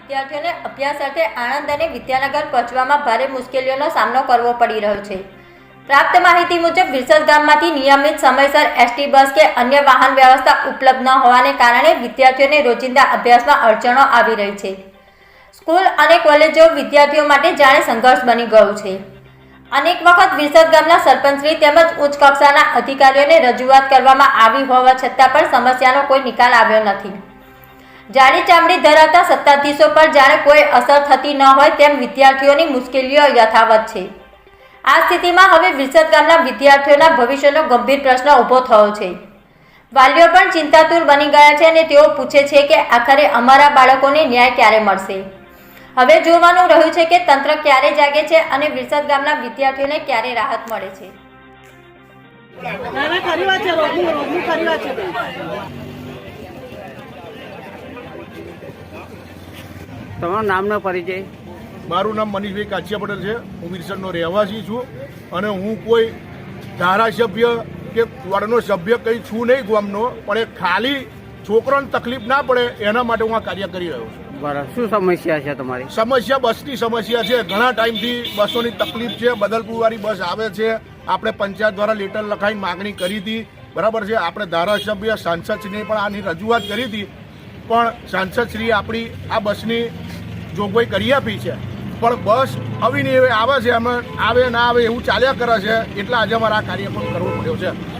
વિદ્યાર્થીઓને અભ્યાસ અર્થે આણંદ અને વિદ્યાનગર પહોંચવામાં ભારે મુશ્કેલીઓનો સામનો કરવો પડી રહ્યો છે. પ્રાપ્ત માહિતી મુજબ વિરસદ ગામમાંથી નિયમિત સમયસર એસટી બસ કે અન્ય વાહન વ્યવસ્થા ઉપલબ્ધ ન હોવાને કારણે વિદ્યાર્થીઓને રોજિંદા અભ્યાસમાં અડચણો આવી રહી છે. સ્કૂલ અને કોલેજો વિદ્યાર્થીઓ માટે જાણે સંઘર્ષ બની ગયું છે. અનેક વખત વિરસદ ગામના સરપંચશ્રી તેમજ ઉચ્ચ કક્ષાના અધિકારીઓને રજૂઆત કરવામાં આવી હોવા છતાં પણ સમસ્યાનો કોઈ નિકાલ આવ્યો નથી. જાડી ચામડી ધરાવતા સત્તાધીશો પર જાણે કોઈ અસર થતી ન હોય તેમ વિદ્યાર્થીઓની મુશ્કેલીઓ યથાવત છે. આ સ્થિતિમાં હવે વિરસદ ગામના વિદ્યાર્થીઓના ભવિષ્યનો ગંભીર પ્રશ્ન ઊભો થયો છે. વાલીઓ પણ ચિંતાતુર બની ગયા છે અને તેઓ પૂછે છે કે આખરે અમારા બાળકોને ન્યાય ક્યારે મળશે? હવે જોવાનું રહ્યું છે કે તંત્ર ક્યારે જાગે છે અને વિરસદ ગામના વિદ્યાર્થીઓને ક્યારે રાહત મળે છે ના ના ખરી વાત છે રોગની રોગની ખરી વાત છે બેન તમારો નામનો પરિચય? મારું નામ મનીષભાઈ કાછિયા પટેલ છે. હું વિરસદનો રહેવાસી છું અને હું કોઈ ધારાસભ્ય કે વડનો સભ્ય કંઈ છું નહીં ગામનો પણ એ ખાલી છોકરાને તકલીફ ના પડે એના માટે હું આ કાર્ય કરી રહ્યો છું. બરાબર. શું સમસ્યા છે તમારી? સમસ્યા બસની સમસ્યા છે. ઘણા ટાઈમથી બસોની તકલીફ છે. બદલપુરવાળી બસ આવે છે. આપણે પંચાયત દ્વારા લેટર લખાઈને માગણી કરી હતી. બરાબર છે? આપણે ધારાસભ્ય સાંસદશ્રીને પણ આની રજૂઆત કરી હતી. પણ સાંસદશ્રી આપણી આ બસની જોગવાઈ કરી આપી છે. પણ બસ અવિનિયમે આવે છે, અમે આવે ના આવે એવું ચાલ્યા કરે છે, એટલે આજે અમારે આ કાર્ય પણ કરવો પડ્યો છે.